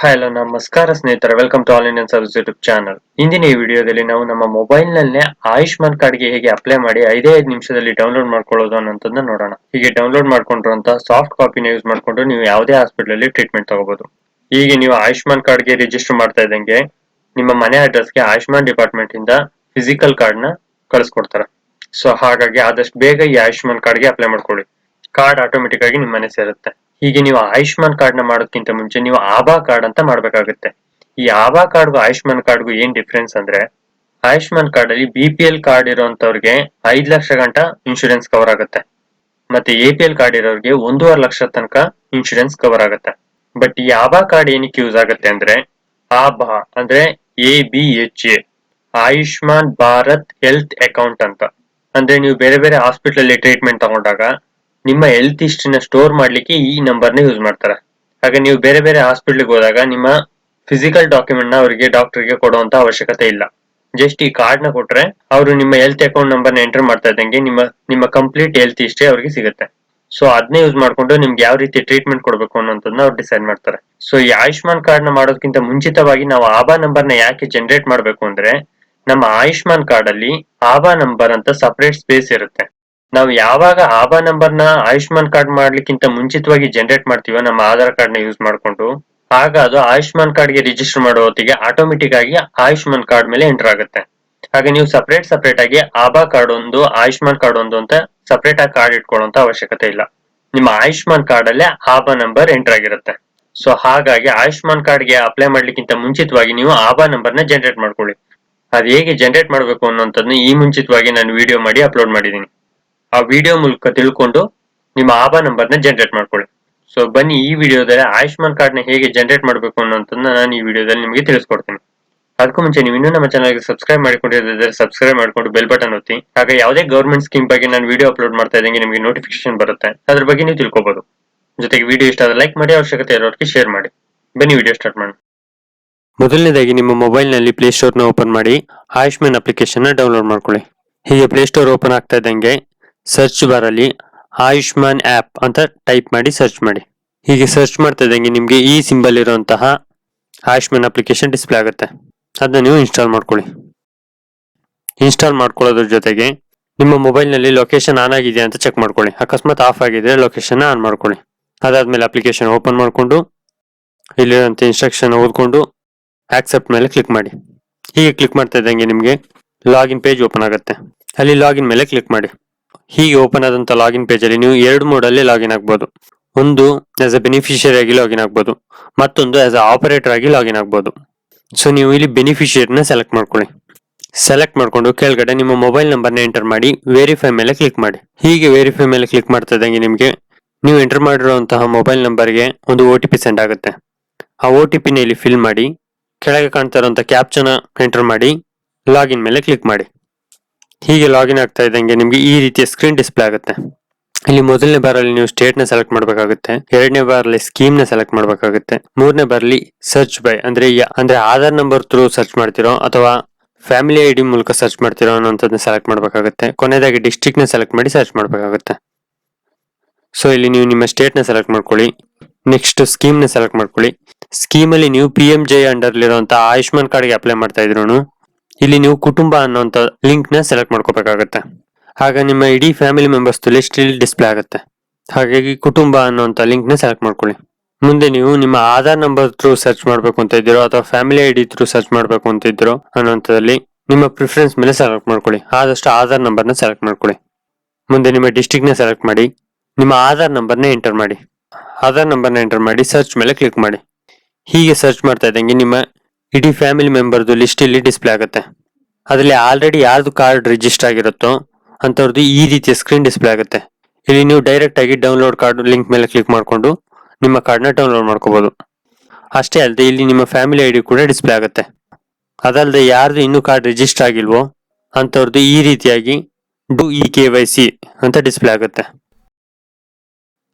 Hello ನಮಸ್ಕಾರ ಸ್ನೇಹಿತರೆ. Welcome to all Indian service YouTube channel ಇಂದಿನ ಈ ವಿಡಿಯೋದಲ್ಲಿ ನಾವು ನಮ್ಮ ಮೊಬೈಲ್ ನಲ್ಲೇ ಆಯುಷ್ಮಾನ್ ಕಾರ್ಡ್ಗೆ ಹೇಗೆ ಅಪ್ಲೈ ಮಾಡಿ ಐದೇ ಐದು ನಿಮಿಷದಲ್ಲಿ ಡೌನ್ಲೋಡ್ ಮಾಡ್ಕೊಳ್ಳೋದು ಅನ್ನೋದನ್ನ ನೋಡೋಣ. ಹೀಗೆ ಡೌನ್ಲೋಡ್ ಮಾಡ್ಕೊಂಡಿರುವಂತಹ ಸಾಫ್ಟ್ ಕಾಪಿನ ಯೂಸ್ ಮಾಡಿಕೊಂಡು ನೀವು ಯಾವುದೇ ಹಾಸ್ಪಿಟಲ್ ಅಲ್ಲಿ ಟ್ರೀಟ್ಮೆಂಟ್ ತಗೋಬಹುದು ಹೀಗೆ ನೀವು ಆಯುಷ್ಮಾನ್ ಕಾರ್ಡ್ಗೆ ರಿಜಿಸ್ಟರ್ ಮಾಡ್ತಾ ಇದ್ದಂಗೆ ನಿಮ್ಮ ಮನೆ ಅಡ್ರೆಸ್ಗೆ ಆಯುಷ್ಮಾನ್ ಡಿಪಾರ್ಟ್ಮೆಂಟ್ ಇಂದ ಫಿಸಿಕಲ್ ಕಾರ್ಡ್ನ ಕಳಿಸ್ಕೊಡ್ತಾರೆ. ಸೊ ಹಾಗಾಗಿ ಆದಷ್ಟು ಬೇಗ ಈ ಆಯುಷ್ಮಾನ್ ಕಾರ್ಡ್ಗೆ ಅಪ್ಲೈ ಮಾಡ್ಕೊಳ್ಳಿ. ಕಾರ್ಡ್ ಆಟೋಮೆಟಿಕ್ ಆಗಿ ನಿಮ್ಮ ಮನೆ ಸೇರುತ್ತೆ. ಹೀಗೆ ನೀವು ಆಯುಷ್ಮಾನ್ ಕಾರ್ಡ್ ಮಾಡೋಕ್ಕಿಂತ ಮುಂಚೆ ನೀವು ಆಭಾ ಕಾರ್ಡ್ ಅಂತ ಮಾಡಬೇಕಾಗುತ್ತೆ. ಈ ಆಭಾ ಕಾರ್ಡ್ಗೂ ಆಯುಷ್ಮಾನ್ ಕಾರ್ಡ್ಗೂ ಏನ್ ಡಿಫ್ರೆನ್ಸ್ ಅಂದ್ರೆ, ಆಯುಷ್ಮಾನ್ ಕಾರ್ಡ್ ಅಲ್ಲಿ ಬಿ ಪಿ ಎಲ್ ಕಾರ್ಡ್ ಇರೋಂತವ್ರಿಗೆ ಐದ್ ಲಕ್ಷ ಗಂಟ ಇನ್ಶೂರೆನ್ಸ್ ಕವರ್ ಆಗುತ್ತೆ. ಮತ್ತೆ ಎ ಪಿ ಎಲ್ ಕಾರ್ಡ್ ಇರೋರಿಗೆ ಒಂದೂವರೆ ಲಕ್ಷ ತನಕ ಇನ್ಶೂರೆನ್ಸ್ ಕವರ್ ಆಗುತ್ತೆ. ಬಟ್ ಈ ಆಭಾ ಕಾರ್ಡ್ ಏನಕ್ಕೆ ಯೂಸ್ ಆಗುತ್ತೆ ಅಂದ್ರೆ, ಆಭಾ ಅಂದ್ರೆ A B H A Ayushman Bharat health account ಅಂತ. ಅಂದ್ರೆ ನೀವು ಬೇರೆ ಬೇರೆ ಹಾಸ್ಪಿಟಲ್ ಅಲ್ಲಿ ಟ್ರೀಟ್ಮೆಂಟ್ ತಗೊಂಡಾಗ ನಿಮ್ಮ ಹೆಲ್ತ್ ಹಿಸ್ಟ್ರಿನ ಸ್ಟೋರ್ ಮಾಡ್ಲಿಕ್ಕೆ ಈ ನಂಬರ್ನ ಯೂಸ್ ಮಾಡ್ತಾರೆ. ಹಾಗೆ ನೀವು ಬೇರೆ ಬೇರೆ ಹಾಸ್ಪಿಟಲ್ಗೆ ಹೋದಾಗ ನಿಮ್ಮ ಫಿಸಿಕಲ್ ಡಾಕ್ಯುಮೆಂಟ್ನ ಅವರಿಗೆ ಡಾಕ್ಟರ್ಗೆ ಕೊಡುವಂತ ಅವಶ್ಯಕತೆ ಇಲ್ಲ. ಜಸ್ಟ್ ಈ ಕಾರ್ಡ್ನ ಕೊಟ್ರೆ ಅವರು ನಿಮ್ಮ ಹೆಲ್ತ್ ಅಕೌಂಟ್ ನಂಬರ್ನ ಎಂಟರ್ ಮಾಡ್ತಾ ಇದ್ದಂಗೆ ನಿಮ್ಮ ನಿಮ್ಮ ಕಂಪ್ಲೀಟ್ ಹೆಲ್ತ್ ಹಿಸ್ಟ್ರಿ ಅವ್ರಿಗೆ ಸಿಗುತ್ತೆ. ಸೊ ಅದನ್ನೇ ಯೂಸ್ ಮಾಡ್ಕೊಂಡು ನಿಮ್ಗೆ ಯಾವ ರೀತಿ ಟ್ರೀಟ್ಮೆಂಟ್ ಕೊಡಬೇಕು ಅನ್ನೋದನ್ನ ಅವ್ರು ಡಿಸೈಡ್ ಮಾಡ್ತಾರೆ. ಸೊ ಈ ಆಯುಷ್ಮಾನ್ ಕಾರ್ಡ್ನ ಮಾಡೋದಕ್ಕಿಂತ ಮುಂಚಿತವಾಗಿ ನಾವು ಆಭಾ ನಂಬರ್ನ ಯಾಕೆ ಜನರೇಟ್ ಮಾಡಬೇಕು ಅಂದ್ರೆ, ನಮ್ಮ ಆಯುಷ್ಮಾನ್ ಕಾರ್ಡ್ ಅಲ್ಲಿ ಆಭಾ ನಂಬರ್ ಅಂತ ಸಪರೇಟ್ ಸ್ಪೇಸ್ ಇರುತ್ತೆ. ನಾವು ಯಾವಾಗ ಆಭಾ ನಂಬರ್ನ ಆಯುಷ್ಮಾನ್ ಕಾರ್ಡ್ ಮಾಡ್ಲಿಕ್ಕಿಂತ ಮುಂಚಿತವಾಗಿ ಜನರೇಟ್ ಮಾಡ್ತೀವೋ ನಮ್ಮ ಆಧಾರ್ ಕಾರ್ಡ್ನ ಯೂಸ್ ಮಾಡ್ಕೊಂಡು, ಆಗ ಅದು ಆಯುಷ್ಮಾನ್ ಕಾರ್ಡ್ಗೆ ರಿಜಿಸ್ಟರ್ ಮಾಡೋ ಹೊತ್ತಿಗೆ ಆಟೋಮೆಟಿಕ್ ಆಗಿ ಆಯುಷ್ಮಾನ್ ಕಾರ್ಡ್ ಮೇಲೆ ಎಂಟರ್ ಆಗುತ್ತೆ. ಹಾಗೆ ನೀವು ಸಪರೇಟ್ ಸಪರೇಟ್ ಆಗಿ ಆಭಾ ಕಾರ್ಡ್ ಒಂದು, ಆಯುಷ್ಮಾನ್ ಕಾರ್ಡ್ ಒಂದು ಅಂತ ಸಪರೇಟ್ ಆಗಿ ಕಾರ್ಡ್ ಇಟ್ಕೊಳ್ಳುವಂತ ಅವಶ್ಯಕತೆ ಇಲ್ಲ. ನಿಮ್ಮ ಆಯುಷ್ಮಾನ್ ಕಾರ್ಡ್ ಅಲ್ಲೇ ಆಭಾ ನಂಬರ್ ಎಂಟರ್ ಆಗಿರುತ್ತೆ. ಸೊ ಹಾಗಾಗಿ ಆಯುಷ್ಮಾನ್ ಕಾರ್ಡ್ಗೆ ಅಪ್ಲೈ ಮಾಡ್ಲಿಕ್ಕಿಂತ ಮುಂಚಿತವಾಗಿ ನೀವು ಆಭಾ ನಂಬರ್ನ ಜನರೇಟ್ ಮಾಡ್ಕೊಳ್ಳಿ. ಅದು ಹೇಗೆ ಜನರೇಟ್ ಮಾಡಬೇಕು ಅನ್ನೋಂಥದ್ದು ಈ ಮುಂಚಿತವಾಗಿ ನಾನು ವಿಡಿಯೋ ಮಾಡಿ ಅಪ್ಲೋಡ್ ಮಾಡಿದ್ದೀನಿ. ಆ ವಿಡಿಯೋ ಮೂಲಕ ತಿಳ್ಕೊಂಡು ನಿಮ್ಮ ಆಭಾ ನಂಬರ್ನ ಜನರೇಟ್ ಮಾಡ್ಕೊಳ್ಳಿ. ಸೊ ಬನ್ನಿ ಈ ವಿಡಿಯೋದಲ್ಲಿ ಆಯುಷ್ಮಾನ್ ಕಾರ್ಡ್ನ ಹೇಗೆ ಜನರೇಟ್ ಮಾಡಬೇಕು ಅನ್ನೋದನ್ನ ನಾನು ಈ ವಿಡಿಯೋದಲ್ಲಿ ನಿಮಗೆ ತಿಳಿಸ್ಕೊಡ್ತೀನಿ. ಅದಕ್ಕೂ ಮುಂಚೆ ನೀವು ಇನ್ನೂ ನಮ್ಮ ಚಾನಲ್ಗೆ ಸಬ್ಸ್ಕ್ರೈಬ್ ಮಾಡಿಕೊಂಡಿರೋದ್ರೆ ಸಬ್ಸ್ಕ್ರೈಬ್ ಮಾಡ್ಕೊಂಡು ಬೆಲ್ ಬಟನ್ ಒತ್ತಿ. ಹಾಗೆ ಯಾವುದೇ ಗೌರ್ಮೆಂಟ್ ಸ್ಕೀಮ್ ಬಗ್ಗೆ ನಾನು ವಿಡಿಯೋ ಅಪ್ಲೋಡ್ ಮಾಡ್ತಾ ಇದ್ದಂಗೆ ನಿಮಗೆ ನೋಟಿಫಿಕೇಶನ್ ಬರುತ್ತೆ. ಅದ್ರ ಬಗ್ಗೆ ನೀವು ತಿಳ್ಕೊಬಹುದು ಜೊತೆಗೆ ವಿಡಿಯೋ ಇಷ್ಟ ಆದ್ರೆ ಲೈಕ್ ಮಾಡಿ, ಅವಶ್ಯಕತೆ ಇರೋರಿಗೆ ಶೇರ್ ಮಾಡಿ. ಬನ್ನಿ ವಿಡಿಯೋ ಸ್ಟಾರ್ಟ್ ಮಾಡೋಣ. ಮೊದಲನೇದಾಗಿ ನಿಮ್ಮ ಮೊಬೈಲ್ನಲ್ಲಿ ಪ್ಲೇ ಸ್ಟೋರ್ನ ಓಪನ್ ಮಾಡಿ, ಆಯುಷ್ಮಾನ್ ಅಪ್ಲಿಕೇಶನ್ನ ಡೌನ್ಲೋಡ್ ಮಾಡ್ಕೊಳ್ಳಿ. ಹೀಗೆ ಪ್ಲೇ ಸ್ಟೋರ್ ಓಪನ್ ಆಗ್ತಾ ಇದ್ದಂಗೆ ಸರ್ಚ್ ಬಾರ್ ಅಲ್ಲಿ ಆಯುಷ್ಮಾನ್ ಆಪ್ ಅಂತ ಟೈಪ್ ಮಾಡಿ ಸರ್ಚ್ ಮಾಡಿ. ಹೀಗೆ ಸರ್ಚ್ ಮಾಡ್ತಾ ಇದ್ದಂಗೆ ನಿಮಗೆ ಈ ಸಿಂಬಲ್ ಇರುವಂತಹ ಆಯುಷ್ಮಾನ್ ಅಪ್ಲಿಕೇಶನ್ ಡಿಸ್ಪ್ಲೇ ಆಗುತ್ತೆ. ಅದನ್ನ ನೀವು ಇನ್ಸ್ಟಾಲ್ ಮಾಡ್ಕೊಳ್ಳಿ. ಇನ್ಸ್ಟಾಲ್ ಮಾಡ್ಕೊಳ್ಳೋದ್ರ ಜೊತೆಗೆ ನಿಮ್ಮ ಮೊಬೈಲ್ನಲ್ಲಿ ಲೊಕೇಶನ್ ಆನ್ ಆಗಿದೆ ಅಂತ ಚೆಕ್ ಮಾಡ್ಕೊಳ್ಳಿ. ಅಕಸ್ಮಾತ್ ಆಫ್ ಆಗಿದ್ರೆ ಲೊಕೇಶನ್ ಆನ್ ಮಾಡ್ಕೊಳ್ಳಿ. ಅದಾದ್ಮೇಲೆ ಅಪ್ಲಿಕೇಶನ್ ಓಪನ್ ಮಾಡಿಕೊಂಡು, ಇಲ್ಲಿರುವಂತ ಇನ್ಸ್ಟ್ರಕ್ಷನ್ ಓದ್ಕೊಂಡು ಆಕ್ಸೆಪ್ಟ್ ಮೇಲೆ ಕ್ಲಿಕ್ ಮಾಡಿ. ಹೀಗೆ ಕ್ಲಿಕ್ ಮಾಡ್ತಾ ಇದ್ದಂಗೆ ನಿಮಗೆ ಲಾಗಿನ್ ಪೇಜ್ ಓಪನ್ ಆಗುತ್ತೆ. ಅಲ್ಲಿ ಲಾಗಿನ್ ಮೇಲೆ ಕ್ಲಿಕ್ ಮಾಡಿ. ಹೀಗೆ ಓಪನ್ ಆದಂತ ಲಾಗಿನ್ ಪೇಜ್ ಅಲ್ಲಿ ನೀವು ಎರಡು ಮೋಡ್ ಅಲ್ಲಿ ಲಾಗಿನ್ ಆಗ್ಬೋದು. ಒಂದು ಆಸ್ ಅ ಬೆನಿಫಿಷಿಯರಿ ಆಗಿ ಲಾಗಿನ್ ಆಗ್ಬೋದು. ಮತ್ತೊಂದು ಆಸ್ ಅ ಆಪರೇಟರ್ ಆಗಿ ಲಾಗಿನ್ ಆಗ್ಬೋದು. ಸೊ ನೀವು ಇಲ್ಲಿ ಬೆನಿಫಿಷಿಯರಿನ ಸೆಲೆಕ್ಟ್ ಮಾಡ್ಕೊಳ್ಳಿ. ಸೆಲೆಕ್ಟ್ ಮಾಡ್ಕೊಂಡು ಕೆಳಗಡೆ ನಿಮ್ಮ ಮೊಬೈಲ್ ನಂಬರ್ನ ಎಂಟರ್ ಮಾಡಿ ವೆರಿಫೈ ಮೇಲೆ ಕ್ಲಿಕ್ ಮಾಡಿ. ಹೀಗೆ ವೆರಿಫೈ ಮೇಲೆ ಕ್ಲಿಕ್ ಮಾಡ್ತಾ ಇದ್ದಂಗೆ ನಿಮಗೆ ನೀವು ಎಂಟರ್ ಮಾಡಿರುವಂತಹ ಮೊಬೈಲ್ ನಂಬರ್ಗೆ ಒಂದು ಒ ಟಿ ಪಿ ಸೆಂಡ್ ಆಗುತ್ತೆ. ಆ ಒ ಟಿ ಪಿನ ಇಲ್ಲಿ ಫಿಲ್ ಮಾಡಿ, ಕೆಳಗೆ ಕಾಣ್ತಾ ಇರುವಂತ ಕ್ಯಾಪ್ಚನ ಎಂಟರ್ ಮಾಡಿ ಲಾಗಿನ್ ಮೇಲೆ ಕ್ಲಿಕ್ ಮಾಡಿ. ಹೀಗೆ ಲಾಗಿನ್ ಆಗ್ತಾ ಇದ್ದಂಗೆ ನಿಮಗೆ ಈ ರೀತಿಯ ಸ್ಕ್ರೀನ್ ಡಿಸ್ಪ್ಲೇ ಆಗುತ್ತೆ. ಇಲ್ಲಿ ಮೊದಲನೇ ಬಾರಲ್ಲಿ ನೀವು ಸ್ಟೇಟ್ನ ಸೆಲೆಕ್ಟ್ ಮಾಡಬೇಕಾಗುತ್ತೆ, ಎರಡನೇ ಬಾರಲ್ಲಿ ಸ್ಕೀಮ್ನ ಸೆಲೆಕ್ಟ್ ಮಾಡಬೇಕಾಗುತ್ತೆ, ಮೂರನೇ ಬಾರಲ್ಲಿ ಸರ್ಚ್ ಬೈ ಅಂದ್ರೆ ಅಂದ್ರೆ ಆಧಾರ್ ನಂಬರ್ ಥ್ರೂ ಸರ್ಚ್ ಮಾಡ್ತಿರೋ ಅಥವಾ ಫ್ಯಾಮಿಲಿ ಐಡಿ ಮೂಲಕ ಸರ್ಚ್ ಮಾಡ್ತಿರೋ ಅನ್ನೋಂಥದ್ದನ್ನ ಸೆಲೆಕ್ಟ್ ಮಾಡಬೇಕಾಗುತ್ತೆ. ಕೊನೆಯದಾಗಿ ಡಿಸ್ಟ್ರಿಕ್ಟ್ನ ಸೆಲೆಕ್ಟ್ ಮಾಡಿ ಸರ್ಚ್ ಮಾಡಬೇಕಾಗುತ್ತೆ. ಸೊ ಇಲ್ಲಿ ನೀವು ನಿಮ್ಮ ಸ್ಟೇಟ್ನ ಸೆಲೆಕ್ಟ್ ಮಾಡ್ಕೊಳ್ಳಿ ನೆಕ್ಸ್ಟ್ ಸ್ಕೀಮ್ನ ಸೆಲೆಕ್ಟ್ ಮಾಡ್ಕೊಳ್ಳಿ. ಸ್ಕೀಮ್ ಅಲ್ಲಿ ನೀವು ಪಿ ಎಂ ಜೆ ಅಂಡರ್ ಇರುವಂತ ಆಯುಷ್ಮಾನ್ ಕಾರ್ಡ್ಗೆ ಅಪ್ಲೈ ಮಾಡ್ತಾ ಇದ್ರು ಇಲ್ಲಿ ನೀವು ಕುಟುಂಬ ಅನ್ನೋಂತ ಲಿಂಕ್ನ ಸೆಲೆಕ್ಟ್ ಮಾಡ್ಕೋಬೇಕಾಗತ್ತೆ. ಹಾಗೆ ನಿಮ್ಮ ಇಡೀ ಫ್ಯಾಮಿಲಿ ಮೆಂಬರ್ಸ್ ಲಿಸ್ಟ್ ಇಲ್ಲಿ ಡಿಸ್ಪ್ಲೇ ಆಗುತ್ತೆ. ಹಾಗಾಗಿ ಕುಟುಂಬ ಅನ್ನೋಂತ ಲಿಂಕ್ನ ಸೆಲೆಕ್ಟ್ ಮಾಡ್ಕೊಳ್ಳಿ. ಮುಂದೆ ನೀವು ನಿಮ್ಮ ಆಧಾರ್ ನಂಬರ್ ಥ್ರೂ ಸರ್ಚ್ ಮಾಡಬೇಕು ಅಂತ ಇದ್ದೀರೋ, ಅಥವಾ family I D through search ಮಾಡಬೇಕು ಅಂತ ಇದ್ದೀರೋ ಅನ್ನೋಂಥದ್ದಲ್ಲಿ ನಿಮ್ಮ ಪ್ರಿಫರೆನ್ಸ್ ಮೇಲೆ ಸೆಲೆಕ್ಟ್ ಮಾಡ್ಕೊಳ್ಳಿ. ಆದಷ್ಟು ಆಧಾರ್ ನಂಬರ್ನ ಸೆಲೆಕ್ಟ್ ಮಾಡ್ಕೊಳ್ಳಿ. ಮುಂದೆ ನಿಮ್ಮ ಡಿಸ್ಟಿಕ್ನ ನ ಸೆಲೆಕ್ಟ್ ಮಾಡಿ, ನಿಮ್ಮ ಆಧಾರ್ ನಂಬರ್ನ ಎಂಟರ್ ಮಾಡಿ. ಆಧಾರ್ ನಂಬರ್ನ ಎಂಟರ್ ಮಾಡಿ ಸರ್ಚ್ ಮೇಲೆ ಕ್ಲಿಕ್ ಮಾಡಿ. ಹೀಗೆ ಸರ್ಚ್ ಮಾಡ್ತಾ ಇದ್ದಂಗೆ ನಿಮ್ಮ ಇಡೀ ಫ್ಯಾಮಿಲಿ ಮೆಂಬರ್ದು ಲಿಸ್ಟ್ ಇಲ್ಲಿ ಡಿಸ್ಪ್ಲೇ ಆಗುತ್ತೆ. ಅದರಲ್ಲಿ ಆಲ್ರೆಡಿ ಯಾರ್ದು ಕಾರ್ಡ್ ರಿಜಿಸ್ಟರ್ ಆಗಿರುತ್ತೋ ಅಂಥವ್ರದ್ದು ಈ ರೀತಿಯ ಸ್ಕ್ರೀನ್ ಡಿಸ್ಪ್ಲೇ ಆಗುತ್ತೆ. ಇಲ್ಲಿ ನೀವು ಡೈರೆಕ್ಟ್ ಆಗಿ ಡೌನ್ಲೋಡ್ ಕಾರ್ಡ್ ಲಿಂಕ್ ಮೇಲೆ ಕ್ಲಿಕ್ ಮಾಡಿಕೊಂಡು ನಿಮ್ಮ ಕಾರ್ಡ್ನ ಡೌನ್ಲೋಡ್ ಮಾಡ್ಕೋಬಹುದು ಅಷ್ಟೇ ಅಲ್ಲದೆ ಇಲ್ಲಿ ನಿಮ್ಮ ಫ್ಯಾಮಿಲಿ ಐಡಿ ಕೂಡ ಡಿಸ್ಪ್ಲೇ ಆಗುತ್ತೆ. ಅದಲ್ಲದೆ ಯಾರ್ದು ಇನ್ನೂ ಕಾರ್ಡ್ ರಿಜಿಸ್ಟರ್ ಆಗಿಲ್ವೋ ಅಂಥವ್ರದ್ದು ಈ ರೀತಿಯಾಗಿ do E K Y C ಅಂತ ಡಿಸ್ಪ್ಲೇ ಆಗುತ್ತೆ.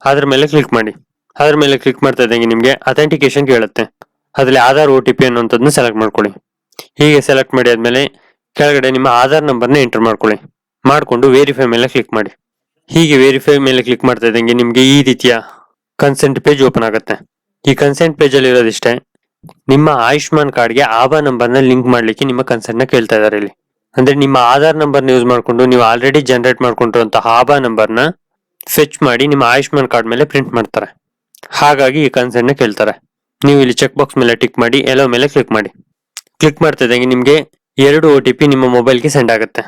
ಅದ್ರ ಮೇಲೆ ಕ್ಲಿಕ್ ಮಾಡಿ. ಅದ್ರ ಮೇಲೆ ಕ್ಲಿಕ್ ಮಾಡ್ತಾ ಇದ್ದಂಗೆ ನಿಮಗೆ ಅಥೆಂಟಿಕೇಶನ್ ಕೇಳುತ್ತೆ. ಅದ್ರಲ್ಲಿ ಆಧಾರ್ ಒ ಟಿ ಪಿ ಅನ್ನುವಂಥದ್ದನ್ನ ಸೆಲೆಕ್ಟ್ ಮಾಡ್ಕೊಳ್ಳಿ. ಹೀಗೆ ಸೆಲೆಕ್ಟ್ ಮಾಡಿ ಆದ್ಮೇಲೆ ಕೆಳಗಡೆ ನಿಮ್ಮ ಆಧಾರ್ ನಂಬರ್ನ ಎಂಟರ್ ಮಾಡ್ಕೊಳ್ಳಿ. ಮಾಡಿಕೊಂಡು ವೆರಿಫೈ ಮೇಲೆ ಕ್ಲಿಕ್ ಮಾಡಿ. ಹೀಗೆ ವೆರಿಫೈ ಮೇಲೆ ಕ್ಲಿಕ್ ಮಾಡ್ತಾ ಇದ್ದಂಗೆ ನಿಮಗೆ ಈ ರೀತಿಯ ಕನ್ಸೆಂಟ್ ಪೇಜ್ ಓಪನ್ ಆಗುತ್ತೆ. ಈ ಕನ್ಸೆಂಟ್ ಪೇಜಲ್ಲಿ ಇರೋದಿಷ್ಟೇ, ನಿಮ್ಮ ಆಯುಷ್ಮಾನ್ ಕಾರ್ಡ್ಗೆ ಆಭಾ ನಂಬರ್ನ ಲಿಂಕ್ ಮಾಡ್ಲಿಕ್ಕೆ ನಿಮ್ಮ ಕನ್ಸೆಂಟ್ನ ಕೇಳ್ತಾ ಇದಾರೆ ಇಲ್ಲಿ. ಅಂದ್ರೆ ನಿಮ್ಮ ಆಧಾರ್ ನಂಬರ್ನ ಯೂಸ್ ಮಾಡಿಕೊಂಡು ನೀವು ಆಲ್ರೆಡಿ ಜನರೇಟ್ ಮಾಡ್ಕೊಂಡಿರುವಂತಹ ಆಭಾ ನಂಬರ್ನ ಫೆಚ್ ಮಾಡಿ ನಿಮ್ಮ ಆಯುಷ್ಮಾನ್ ಕಾರ್ಡ್ ಮೇಲೆ ಪ್ರಿಂಟ್ ಮಾಡ್ತಾರೆ. ಹಾಗಾಗಿ ಈ ಕನ್ಸೆಂಟ್ನ ಕೇಳ್ತಾರೆ. ನೀವು ಇಲ್ಲಿ ಚೆಕ್ ಬಾಕ್ಸ್ ಮೇಲೆ ಟಿಕ್ ಮಾಡಿ ಎಲ್ಲೋ ಮೇಲೆ ಕ್ಲಿಕ್ ಮಾಡಿ. ಕ್ಲಿಕ್ ಮಾಡ್ತಿದ್ದಂಗೆ ನಿಮಗೆ ಎರಡು ಒ ಟಿ ಪಿ ನಿಮ್ಮ ಮೊಬೈಲ್ಗೆ ಸೆಂಡ್ ಆಗುತ್ತೆ.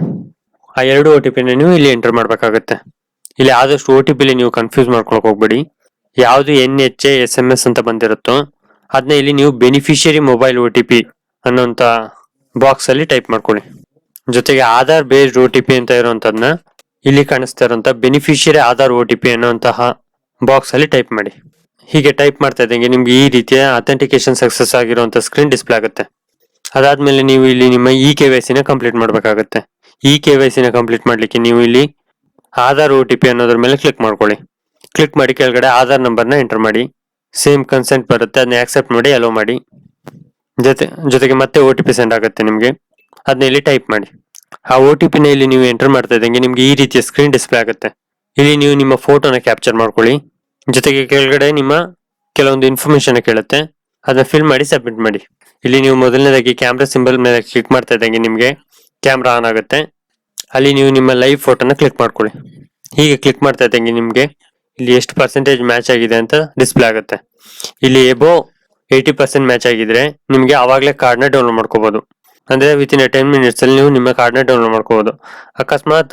ಆ ಎರಡು ಒ ಟಿ ಪಿನ ನೀವು ಇಲ್ಲಿ ಎಂಟರ್ ಮಾಡಬೇಕಾಗುತ್ತೆ. ಇಲ್ಲಿ ಆದಷ್ಟು ಒ ಟಿ ಪಿಲಿ ನೀವು ಕನ್ಫ್ಯೂಸ್ ಮಾಡ್ಕೊಳಕ್ ಹೋಗ್ಬೇಡಿ. ಯಾವುದು N H A S M S ಅಂತ ಬಂದಿರುತ್ತೋ ಅದನ್ನ ಇಲ್ಲಿ ನೀವು beneficiary mobile O T P ಅನ್ನೋಂಥ ಬಾಕ್ಸ್ ಅಲ್ಲಿ ಟೈಪ್ ಮಾಡ್ಕೊಳ್ಳಿ. ಜೊತೆಗೆ Aadhaar based O T P ಅಂತ ಇರುವಂತದನ್ನ ಇಲ್ಲಿ ಕಾಣಿಸ್ತಾ ಇರುವಂತಹ beneficiary Aadhaar O T P ಅನ್ನುವಂತಹ ಬಾಕ್ಸ್ ಅಲ್ಲಿ ಟೈಪ್ ಮಾಡಿ. ಹೀಗೆ ಟೈಪ್ ಮಾಡ್ತಾ ಇದ್ದಂಗೆ ನಿಮ್ಗೆ ಈ ರೀತಿಯ ಅಥೆಂಟಿಕೇಶನ್ ಸಕ್ಸಸ್ ಆಗಿರುವಂತ ಸ್ಕ್ರೀನ್ ಡಿಸ್ಪ್ಲೇ ಆಗುತ್ತೆ. ಅದಾದ್ಮೇಲೆ ನೀವು ಇಲ್ಲಿ ನಿಮ್ಮ ಇ ಕೆ ವೈ ಸಿನ ಕಂಪ್ಲೀಟ್ ಮಾಡಬೇಕಾಗುತ್ತೆ. ಇ ಕೆ ವೈ ಸಿನ ಕಂಪ್ಲೀಟ್ ಮಾಡ್ಲಿಕ್ಕೆ ನೀವು ಇಲ್ಲಿ ಆಧಾರ್ ಓ ಟಿ ಪಿ ಅನ್ನೋದ್ರ ಮೇಲೆ ಕ್ಲಿಕ್ ಮಾಡ್ಕೊಳ್ಳಿ. ಕ್ಲಿಕ್ ಮಾಡಿ ಕೆಳಗಡೆ ಆಧಾರ್ ನಂಬರ್ನ ಎಂಟರ್ ಮಾಡಿ. ಸೇಮ್ ಕನ್ಸೆಂಟ್ ಬರುತ್ತೆ, ಅದನ್ನ ಆಕ್ಸೆಪ್ಟ್ ಮಾಡಿ ಅಲೋ ಮಾಡಿ. ಜೊತೆ, ಜೊತೆಗೆ ಮತ್ತೆ ಒ ಟಿ ಪಿ ಸೆಂಡ್ ಆಗುತ್ತೆ ನಿಮಗೆ. ಅದನ್ನ ಇಲ್ಲಿ ಟೈಪ್ ಮಾಡಿ. ಆ ಒ ಟಿ ಪಿನ ಇಲ್ಲಿ ನೀವು ಎಂಟರ್ ಮಾಡ್ತಾ ಇದ್ದಂಗೆ ನಿಮ್ಗೆ ಈ ರೀತಿಯ ಸ್ಕ್ರೀನ್ ಡಿಸ್ಪ್ಲೇ ಆಗುತ್ತೆ. ಇಲ್ಲಿ ನೀವು ನಿಮ್ಮ ಫೋಟೋನ ಕ್ಯಾಪ್ಚರ್ ಮಾಡ್ಕೊಳ್ಳಿ. ಜೊತೆಗೆ ಕೆಳಗಡೆ ನಿಮ್ಮ ಕೆಲವೊಂದು ಇನ್ಫಾರ್ಮೇಶನ್ ಕೇಳುತ್ತೆ. ಅದನ್ನ ಫಿಲ್ ಮಾಡಿ ಸಬ್ಮಿಟ್ ಮಾಡಿ. ಇಲ್ಲಿ ನೀವು ಮೊದಲನೇದಾಗಿ ಕ್ಯಾಮ್ರಾ ಸಿಂಬಲ್ ಮೇಲೆ ಕ್ಲಿಕ್ ಮಾಡ್ತಾ ಇದ್ದಂಗೆ ನಿಮಗೆ ಕ್ಯಾಮ್ರಾ ಆನ್ ಆಗುತ್ತೆ. ಅಲ್ಲಿ ನೀವು ನಿಮ್ಮ ಲೈವ್ ಫೋಟೋನ ಕ್ಲಿಕ್ ಮಾಡ್ಕೊಳ್ಳಿ. ಹೀಗೆ ಕ್ಲಿಕ್ ಮಾಡ್ತಾ ಇದ್ದಂಗೆ ನಿಮಗೆ ಇಲ್ಲಿ ಎಷ್ಟು ಪರ್ಸೆಂಟೇಜ್ ಮ್ಯಾಚ್ ಆಗಿದೆ ಅಂತ ಡಿಸ್ಪ್ಲೇ ಆಗುತ್ತೆ. ಇಲ್ಲಿ ಎಬೋ ಏಯ್ಟಿ ಪರ್ಸೆಂಟ್ ಮ್ಯಾಚ್ ಆಗಿದ್ರೆ ನಿಮಗೆ ಆವಾಗಲೇ ಕಾರ್ಡ್ನ ಡೌನ್ಲೋಡ್ ಮಾಡ್ಕೋಬಹುದು ಅಂದ್ರೆ ವಿತ್ ಇನ್ ಟೆನ್ ಮಿನಿಟ್ಸ್ ಅಲ್ಲಿ ನೀವು ನಿಮ್ಮ ಕಾರ್ಡ್ನ ಡೌನ್ಲೋಡ್ ಮಾಡ್ಕೋಬಹುದು ಅಕಸ್ಮಾತ್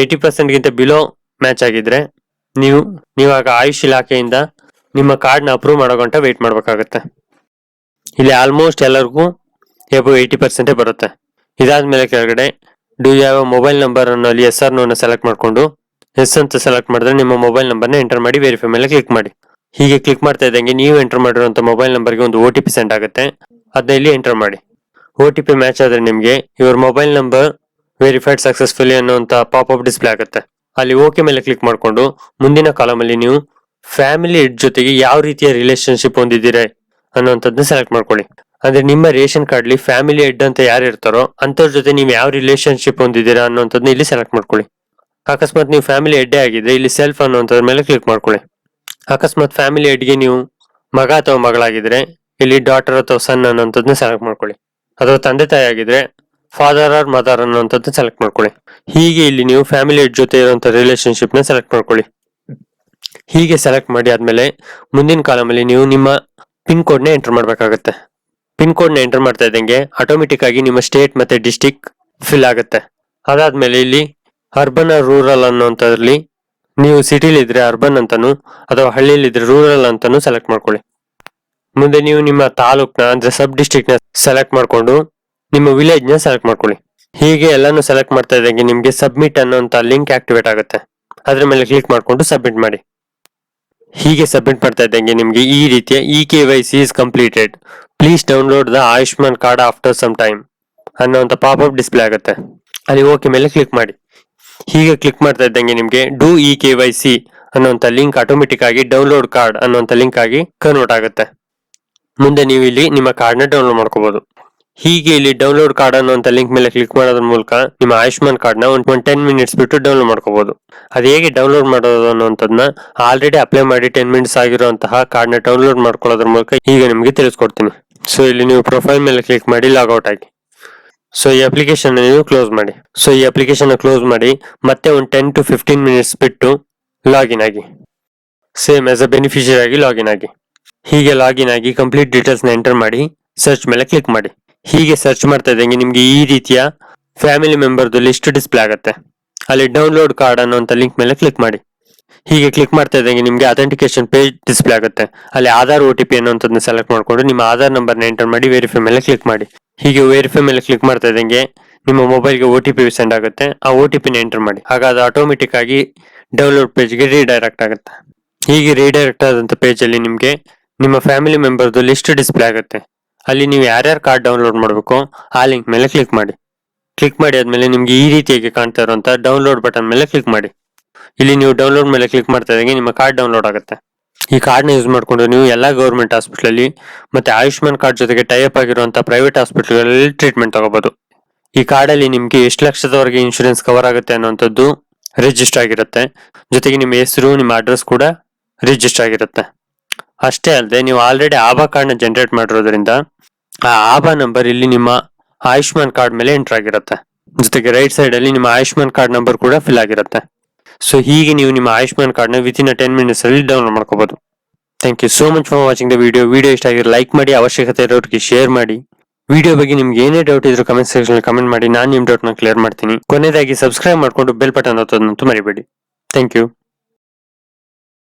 ಏಯ್ಟಿ ಪರ್ಸೆಂಟ್ಗಿಂತ ಬಿಲೋ ಮ್ಯಾಚ್ ಆಗಿದ್ರೆ ನೀವು, ನೀವಾಗ ಆಯುಷ್ ಇಲಾಖೆಯಿಂದ ನಿಮ್ಮ ಕಾರ್ಡ್ನ ಅಪ್ರೂವ್ ಮಾಡೋ ಗಂಟ ವೇಟ್ ಮಾಡ್ಬೇಕಾಗತ್ತೆ. ಇಲ್ಲಿ ಆಲ್ಮೋಸ್ಟ್ ಎಲ್ಲರಿಗೂ ಎಬೋ ಏಯ್ಟಿ ಪರ್ಸೆಂಟೇ ಬರುತ್ತೆ. ಇದಾದ್ಮೇಲೆ ಕೆಳಗಡೆ ಡು ಯಾವ ಮೊಬೈಲ್ ನಂಬರ್ ಅನ್ನೋ ಅಲ್ಲಿ ಎಸ್ ಆರ್ ನೋನ ಸೆಲೆಕ್ಟ್ ಮಾಡಿಕೊಂಡು ಎಸ್ ಅಂತ ಸೆಲೆಕ್ಟ್ ಮಾಡಿದ್ರೆ ನಿಮ್ಮ ಮೊಬೈಲ್ ನಂಬರ್ನ ಎಂಟರ್ ಮಾಡಿ ವೆರಿಫೈ ಮೇಲೆ ಕ್ಲಿಕ್ ಮಾಡಿ. ಹೀಗೆ ಕ್ಲಿಕ್ ಮಾಡ್ತಾ ಇದ್ದಂಗೆ ನೀವು ಎಂಟರ್ ಮಾಡಿರುವಂತ ಮೊಬೈಲ್ ನಂಬರ್ಗೆ ಒಂದು ಒ ಟಿ ಪಿ ಸೆಂಡ್ ಆಗುತ್ತೆ. ಅದನ್ನ ಇಲ್ಲಿ ಎಂಟರ್ ಮಾಡಿ. ಒ ಟಿ ಪಿ ಮ್ಯಾಚ್ ಆದರೆ ನಿಮಗೆ your mobile number verified successfully ಅನ್ನೋಂಥ ಪಾಪ್ ಅಪ್ ಡಿಸ್ಪ್ಲೇ ಆಗುತ್ತೆ. ಅಲ್ಲಿ ಓಕೆ ಮೇಲೆ ಕ್ಲಿಕ್ ಮಾಡಿಕೊಂಡು ಮುಂದಿನ ಕಾಲಮಲ್ಲಿ ನೀವು ಫ್ಯಾಮಿಲಿ ಜೊತೆಗೆ ಯಾವ ರೀತಿಯ ರಿಲೇಶನ್ಶಿಪ್ ಹೊಂದಿದ್ದೀರಾ ಅನ್ನುವಂಥದ್ದನ್ನ ಸೆಲೆಕ್ಟ್ ಮಾಡ್ಕೊಳ್ಳಿ. ಅಂದ್ರೆ ನಿಮ್ಮ ರೇಷನ್ ಕಾರ್ಡ್ಲಿ ಫ್ಯಾಮಿಲಿ ಹೆಡ್ ಅಂತ ಯಾರು ಇರ್ತಾರೋ ಅಂತವ್ರ ಜೊತೆ ನೀವು ಯಾವ ರಿಲೇಶನ್ಶಿಪ್ ಹೊಂದಿದ್ದೀರಾ ಅನ್ನುವಂಥದ್ದನ್ನ ಇಲ್ಲಿ ಸೆಲೆಕ್ಟ್ ಮಾಡ್ಕೊಳ್ಳಿ. ಅಕಸ್ಮಾತ್ ನೀವು ಫ್ಯಾಮಿಲಿ ಹೆಡ್ಡೇ ಆಗಿದ್ರೆ ಇಲ್ಲಿ ಸೆಲ್ಫ್ ಅನ್ನುವಂಥದ್ರ ಮೇಲೆ ಕ್ಲಿಕ್ ಮಾಡ್ಕೊಳ್ಳಿ. ಅಕಸ್ಮಾತ್ ಫ್ಯಾಮಿಲಿ ಹೆಡ್ಗೆ ನೀವು ಮಗ ಅಥವಾ ಮಗಳಾಗಿದ್ರೆ ಇಲ್ಲಿ ಡಾಟರ್ ಅಥವಾ ಸನ್ ಅನ್ನೋಂಥದ್ದನ್ನ ಸೆಲೆಕ್ಟ್ ಮಾಡ್ಕೊಳ್ಳಿ. ಅಥವಾ ತಂದೆ ತಾಯಿ ಆಗಿದ್ರೆ ಫಾದರ್ ಆರ್ ಮದರ್ ಅನ್ನೋಂಥದ್ದು ಸೆಲೆಕ್ಟ್ ಮಾಡ್ಕೊಳ್ಳಿ. ಹೀಗೆ ಇಲ್ಲಿ ನೀವು ಫ್ಯಾಮಿಲಿ ಜೊತೆ ಇರುವಂತ ರಿಲೇಶನ್ಶಿಪ್ನ ಸೆಲೆಕ್ಟ್ ಮಾಡ್ಕೊಳ್ಳಿ. ಹೀಗೆ ಸೆಲೆಕ್ಟ್ ಮಾಡಿ ಆದ್ಮೇಲೆ ಮುಂದಿನ ಕಾಲಮ್ ಅಲ್ಲಿ ನೀವು ನಿಮ್ಮ ಪಿನ್ ಕೋಡ್ನ ಎಂಟರ್ ಮಾಡ್ಬೇಕಾಗತ್ತೆ. ಪಿನ್ ಕೋಡ್ನ ಎಂಟರ್ ಮಾಡ್ತಾ ಇದ್ದಂಗೆ ಆಟೋಮೆಟಿಕ್ ಆಗಿ ನಿಮ್ಮ ಸ್ಟೇಟ್ ಮತ್ತೆ ಡಿಸ್ಟಿಕ್ ಫಿಲ್ ಆಗುತ್ತೆ. ಅದಾದ್ಮೇಲೆ ಇಲ್ಲಿ ಅರ್ಬನ್ ರೂರಲ್ ಅನ್ನೋಂಥದ್ರಲ್ಲಿ ನೀವು ಸಿಟಿಲಿ ಇದ್ರೆ ಅರ್ಬನ್ ಅಂತಾನು ಅಥವಾ ಹಳ್ಳಿಲಿ ಇದ್ರೆ ರೂರಲ್ ಅಂತಾನು ಸೆಲೆಕ್ಟ್ ಮಾಡ್ಕೊಳ್ಳಿ. ಮುಂದೆ ನೀವು ನಿಮ್ಮ ತಾಲೂಕ್ನ ಅಂದ್ರೆ ಸಬ್ ಡಿಸ್ಟಿಕ್ನ ಸೆಲೆಕ್ಟ್ ಮಾಡ್ಕೊಂಡು ನಿಮ್ಮ ವಿಲೇಜ್ನ ಸೆಲೆಕ್ಟ್ ಮಾಡ್ಕೊಳ್ಳಿ. ಹೀಗೆ ಎಲ್ಲಾನು ಸೆಲೆಕ್ಟ್ ಮಾಡ್ತಾ ಇದ್ದಂಗೆ ನಿಮಗೆ ಸಬ್ಮಿಟ್ ಅನ್ನೋಂತ ಲಿಂಕ್ ಆಕ್ಟಿವೇಟ್ ಆಗುತ್ತೆ. ಅದರ ಮೇಲೆ ಕ್ಲಿಕ್ ಮಾಡ್ಕೊಂಡು ಸಬ್ಮಿಟ್ ಮಾಡಿ. ಹೀಗೆ ಸಬ್ಮಿಟ್ ಮಾಡ್ತಾ ಇದ್ದಂಗೆ ನಿಮಗೆ ಈ ರೀತಿಯ E K Y C is completed please download the Ayushman card after some time ಅನ್ನೋಂಥ ಪಾಪ್ ಅಪ್ ಡಿಸ್ಪ್ಲೇ ಆಗುತ್ತೆ. ಅಲ್ಲಿ ಓಕೆ ಮೇಲೆ ಕ್ಲಿಕ್ ಮಾಡಿ. ಹೀಗೆ ಕ್ಲಿಕ್ ಮಾಡ್ತಾ ಇದ್ದಂಗೆ ನಿಮಗೆ do E K Y C ಅನ್ನೋಂಥ ಲಿಂಕ್ ಆಟೋಮೆಟಿಕ್ ಆಗಿ ಡೌನ್ಲೋಡ್ ಕಾರ್ಡ್ ಅನ್ನೋಂಥ ಲಿಂಕ್ ಆಗಿ ಕನ್ವರ್ಟ್ ಆಗುತ್ತೆ. ಮುಂದೆ ನೀವು ಇಲ್ಲಿ ನಿಮ್ಮ ಕಾರ್ಡ್ನ ಡೌನ್ಲೋಡ್ ಮಾಡ್ಕೋಬಹುದು ಹೀಗೆ ಇಲ್ಲಿ ಡೌನ್ಲೋಡ್ ಕಾರ್ಡ್ ಅನ್ನುವಂತ ಲಿಂಕ್ ಮೇಲೆ ಕ್ಲಿಕ್ ಮಾಡೋದ್ರ ಮೂಲಕ ನಿಮ್ಮ ಆಯುಷ್ಮಾನ್ ಕಾರ್ಡ್ನ ಒಂದು ಒಂದು ಟೆನ್ ಮಿನಿಟ್ಸ್ ಬಿಟ್ಟು ಡೌನ್ಲೋಡ್ ಮಾಡ್ಕೋಬಹುದು ಅದು ಹೇಗೆ ಡೌನ್ಲೋಡ್ ಮಾಡೋದು ಅನ್ನುವಂಥದ್ದನ್ನ ಆಲ್ರೆಡಿ ಅಪ್ಲೈ ಮಾಡಿ ಟೆನ್ ಮಿನಿಟ್ಸ್ ಆಗಿರುವಂತಹ ಕಾರ್ಡ್ನ ಡೌನ್ಲೋಡ್ ಮಾಡ್ಕೊಳ್ಳೋದ್ರ ಮೂಲಕ ಈಗ ನಿಮಗೆ ತಿಳಿಸ್ಕೊಡ್ತೀನಿ. ಸೊ ಇಲ್ಲಿ ನೀವು ಪ್ರೊಫೈಲ್ ಮೇಲೆ ಕ್ಲಿಕ್ ಮಾಡಿ ಲಾಗೌಟ್ ಆಗಿ. ಸೊ ಈ ಅಪ್ಲಿಕೇಶನ್ ನೀವು ಕ್ಲೋಸ್ ಮಾಡಿ. ಸೊ ಈ ಅಪ್ಲಿಕೇಶನ್ ಕ್ಲೋಸ್ ಮಾಡಿ, ಮತ್ತೆ ಒಂದು ಟೆನ್ ಟು ಫಿಫ್ಟೀನ್ ಮಿನಿಟ್ಸ್ ಬಿಟ್ಟು ಲಾಗಿನ್ ಆಗಿ. ಸೇಮ್ ಆಸ್ ಅ ಬೆನಿಫಿಷಿಯರಿ ಆಗಿ ಲಾಗಿನ್ ಆಗಿ. ಹೀಗೆ ಲಾಗಿನ್ ಆಗಿ ಕಂಪ್ಲೀಟ್ ಡೀಟೇಲ್ಸ್ನ ಎಂಟರ್ ಮಾಡಿ ಸರ್ಚ್ ಮೇಲೆ ಕ್ಲಿಕ್ ಮಾಡಿ. ಹೀಗೆ ಸರ್ಚ್ ಮಾಡ್ತಾ ಇದ್ದಂಗೆ ನಿಮಗೆ ಈ ರೀತಿಯ ಫ್ಯಾಮಿಲಿ ಮೆಂಬರ್ದು ಲಿಸ್ಟ್ ಡಿಸ್ಪ್ಲೇ ಆಗುತ್ತೆ. ಅಲ್ಲಿ ಡೌನ್ಲೋಡ್ ಕಾರ್ಡ್ ಅನ್ನೋಂಥ ಲಿಂಕ್ ಮೇಲೆ ಕ್ಲಿಕ್ ಮಾಡಿ. ಹೀಗೆ ಕ್ಲಿಕ್ ಮಾಡ್ತಾ ಇದ್ದಂಗೆ ನಿಮಗೆ ಅಥೆಂಟಿಕೇಶನ್ ಪೇಜ್ ಡಿಸ್ಪ್ಲೇ ಆಗುತ್ತೆ. ಅಲ್ಲಿ ಆಧಾರ್ ಒ ಟಿ ಪಿ ಅನ್ನೋಂಥದ್ದನ್ನ ಸೆಲೆಕ್ಟ್ ಮಾಡಿಕೊಂಡು ನಿಮ್ಮ ಆಧಾರ್ ನಂಬರ್ನ ಎಂಟರ್ ಮಾಡಿ ವೆರಿಫೈ ಮೇಲೆ ಕ್ಲಿಕ್ ಮಾಡಿ. ಹೀಗೆ ವೆರಿಫೈ ಮೇಲೆ ಕ್ಲಿಕ್ ಮಾಡ್ತಾ ಇದ್ದಂಗೆ ನಿಮ್ಮ ಮೊಬೈಲ್ಗೆ ಒ ಟಿ ಪಿ ಸೆಂಡ್ ಆಗುತ್ತೆ. ಆ ಒ ಟಿ ಪಿನ ಎಂಟರ್ ಮಾಡಿ. ಆಗ ಅದು ಆಟೋಮೆಟಿಕ್ ಆಗಿ ಡೌನ್ಲೋಡ್ ಪೇಜ್ಗೆ ರೀಡೈರೆಕ್ಟ್ ಆಗುತ್ತೆ. ಹೀಗೆ ರೀಡೈರೆಕ್ಟ್ ಆದಂಥ ಪೇಜಲ್ಲಿ ನಿಮಗೆ ನಿಮ್ಗೆ ನಿಮ್ಮ ಫ್ಯಾಮಿಲಿ ಮೆಂಬರ್ದು ಲಿಸ್ಟ್ ಡಿಸ್ಪ್ಲೇ ಆಗುತ್ತೆ. ಅಲ್ಲಿ ನೀವು ಯಾರ್ಯಾರು ಕಾರ್ಡ್ ಡೌನ್ಲೋಡ್ ಮಾಡಬೇಕು, ಆ ಲಿಂಕ್ ಮೇಲೆ ಕ್ಲಿಕ್ ಮಾಡಿ. ಕ್ಲಿಕ್ ಮಾಡಿ ಆದಮೇಲೆ ನಿಮಗೆ ಈ ರೀತಿಯಾಗಿ ಕಾಣ್ತಾ ಇರುವಂತ ಡೌನ್ಲೋಡ್ ಬಟನ್ ಮೇಲೆ ಕ್ಲಿಕ್ ಮಾಡಿ. ಇಲ್ಲಿ ನೀವು ಡೌನ್ಲೋಡ್ ಮೇಲೆ ಕ್ಲಿಕ್ ಮಾಡ್ತಾ ಇದ್ದಂಗೆ ನಿಮ್ಮ ಕಾರ್ಡ್ ಡೌನ್ಲೋಡ್ ಆಗುತ್ತೆ. ಈ ಕಾರ್ಡ್ನ ಯೂಸ್ ಮಾಡಿಕೊಂಡು ನೀವು ಎಲ್ಲಾ ಗೌರ್ಮೆಂಟ್ ಹಾಸ್ಪಿಟ್ಲಲ್ಲಿ ಮತ್ತೆ ಆಯುಷ್ಮಾನ್ ಕಾರ್ಡ್ ಜೊತೆಗೆ ಟೈಅಪ್ ಆಗಿರುವಂಥ ಪ್ರೈವೇಟ್ ಹಾಸ್ಪಿಟ್ಲ್ಗಳಲ್ಲಿ ಟ್ರೀಟ್ಮೆಂಟ್ ತಗೋಬಹುದು ಈ ಕಾರ್ಡಲ್ಲಿ ನಿಮಗೆ ಎಷ್ಟು ಲಕ್ಷದವರೆಗೆ ಇನ್ಶೂರೆನ್ಸ್ ಕವರ್ ಆಗುತ್ತೆ ಅನ್ನುವಂಥದ್ದು ರಿಜಿಸ್ಟರ್ ಆಗಿರುತ್ತೆ. ಜೊತೆಗೆ ನಿಮ್ಮ ಹೆಸರು, ನಿಮ್ಮ ಅಡ್ರೆಸ್ ಕೂಡ ರಿಜಿಸ್ಟರ್ ಆಗಿರುತ್ತೆ. ಅಷ್ಟೇ ಅಲ್ಲದೆ ನೀವು ಆಲ್ರೆಡಿ ಆಭಾ ಕಾರ್ಡ್ನ ಜನರೇಟ್ ಮಾಡಿರೋದ್ರಿಂದ, ಆ ಆಭಾ ನಂಬರ್ ಇಲ್ಲಿ ನಿಮ್ಮ ಆಯುಷ್ಮಾನ್ ಕಾರ್ಡ್ ಮೇಲೆ ಎಂಟರ್ ಆಗಿರುತ್ತೆ. ಜೊತೆಗೆ ರೈಟ್ ಸೈಡ್ ಅಲ್ಲಿ ನಿಮ್ಮ ಆಯುಷ್ಮಾನ್ ಕಾರ್ಡ್ ನಂಬರ್ ಕೂಡ ಫಿಲ್ ಆಗಿರುತ್ತೆ. ಸೊ ಹೀಗೆ ನೀವು ನಿಮ್ಮ ಆಯುಷ್ಮಾನ್ ಕಾರ್ಡ್ನ ಇನ್ ಟೆನ್ ಮಿನಿಟ್ಸ್ ಅಲ್ಲಿ ಡೌನ್ಲೋಡ್ ಮಾಡ್ಕೋಬಹುದು thank you so much for watching the video video ಇಷ್ಟ ಆಗಿರೋ ಲೈಕ್ ಮಾಡಿ, ಅವಶ್ಯಕತೆ ಇರೋರಿಗೆ ಶೇರ್ ಮಾಡಿ. ವಿಡಿಯೋ ಬಗ್ಗೆ ನಿಮ್ಗೆ ಏನೇ ಡೌಟ್ ಇದ್ರು ಕಮೆಂಟ್ ಸೆಕ್ಷನ್ ಕಮೆಂಟ್ ಮಾಡಿ. ನಾನು ನಿಮ್ಮ ಡೌಟ್ನ ಕ್ಲಿಯರ್ ಮಾಡ್ತೀನಿ. ಕೊನೆಯದಾಗಿ ಸಬ್ಸ್ಕ್ರೈಬ್ ಮಾಡಿಕೊಂಡು ಬೆಲ್ ಬಟನ್ ಒತ್ತೋದಂತೂ ಮರಿಬೇಡಿ. Thank you